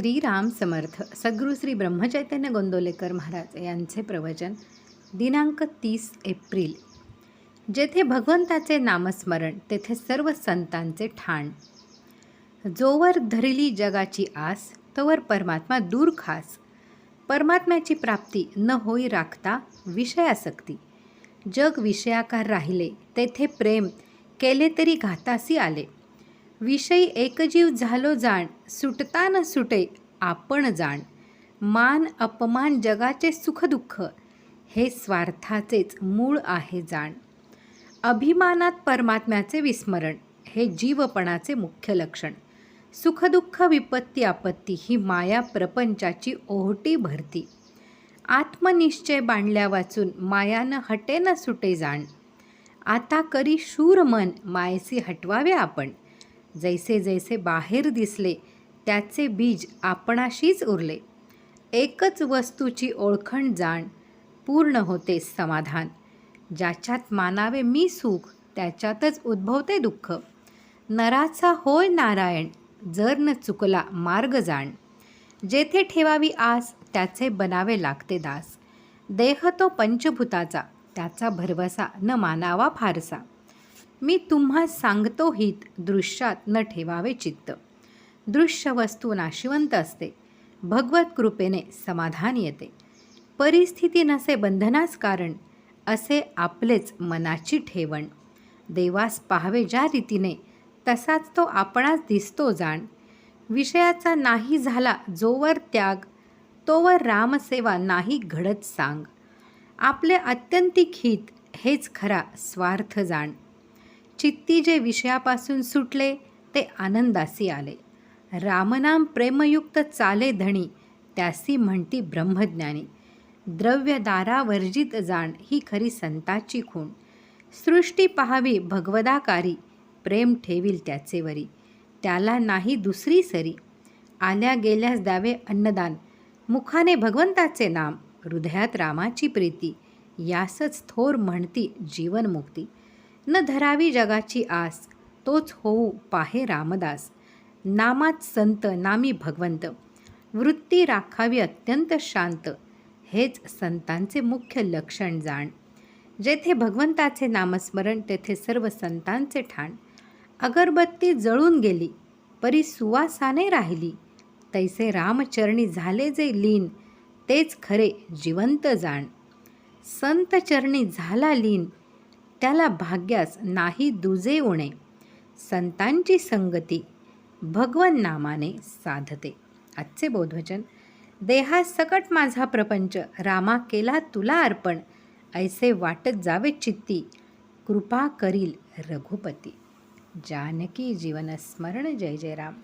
श्रीराम समर्थ सद्गुरू श्री ब्रह्मचैतन्य गोंदोलेकर महाराज यांचे प्रवचन दिनांक तीस एप्रिल. जेथे भगवंताचे नामस्मरण तेथे सर्व संतांचे ठाण. जोवर धरली जगाची आस तोवर परमात्मा दूर खास. परमात्म्याची प्राप्ती न होई राखता विषयासक्ती. जग विषयाकार राहिले तेथे प्रेम केले तरी घातासी आले. विषयी एकजीव झालो जाण सुटता न सुटे आपण जाण. मान अपमान जगाचे सुखदुःख हे स्वार्थाचेच मूळ आहे जाण. अभिमानात परमात्म्याचे विस्मरण हे जीवपणाचे मुख्य लक्षण. सुखदुःख विपत्ती आपत्ती ही माया प्रपंचाची ओहटी भरती. आत्मनिश्चय बांधल्या वाचून मायानं हटे न सुटे जाण. आता करी शूर मन मायसी हटवावे आपण. जैसे जैसे बाहेर दिसले त्याचे बीज आपणाशीच उरले. एकच वस्तूची ओळखण जाण पूर्ण होते समाधान. ज्याच्यात मानावे मी सुख त्याच्यातच उद्भवते दुःख. नराचा होय नारायण जर न चुकला मार्ग जाण. जेथे ठेवावी आस त्याचे बनावे लागते दास. देह तो पंचभूताचा त्याचा भरवसा न मानावा फारसा. मी तुम्हा सांगतो हित दृश्यात न ठेवावे चित्त. दृश्य वस्तू नाशिवंत असते. भगवत कृपेने समाधान येते. परिस्थिती नसे बंधनास कारण असे आपलेच मनाची ठेवण. देवास पाहावे ज्या रीतीने तसाच तो आपणास दिसतो जाण. विषयाचा नाही झाला जोवर त्याग तोवर रामसेवा नाही घडत सांग. आपले अत्यंतिक हित हेच खरा स्वार्थ जाण. चित्ती जे विषयापासून सुटले ते आनंदासी आले. रामनाम प्रेमयुक्त चाले धणी त्यासी म्हणती ब्रह्मज्ञानी. द्रव्यदारावर्जित जाण ही खरी संताची खूण. सृष्टी पहावी भगवदाकारी प्रेम ठेवील त्याचे वरी. त्याला नाही दुसरी सरी. आल्या गेल्यास द्यावे अन्नदान. मुखाने भगवंताचे नाम हृदयात रामाची प्रीती. यासच थोर म्हणती जीवनमुक्ती. न धरावी जगाची आस तोच होऊ पाहे रामदास. नामात संत नामी भगवंत. वृत्ती राखावी अत्यंत शांत. हेच संतांचे मुख्य लक्षण जाण. जेथे भगवंताचे नामस्मरण तेथे सर्व संतांचे ठाण. अगरबत्ती जळून गेली परी सुवासाने राहिली. तैसे रामचरणी झाले जे लीन तेच खरे जिवंत जाण. संतचरणी झाला लीन त्याला भाग्यास नाही दुजे उणे. संतांची संगती भगवन नामाने साधते. आजचे बोधवचन. देहा सकट माझा प्रपंच. रामा केला तुला अर्पण. ऐसे वाटत जावे चित्ती. कृपा करील रघुपती. जानकी जीवन स्मरण. जय जय राम.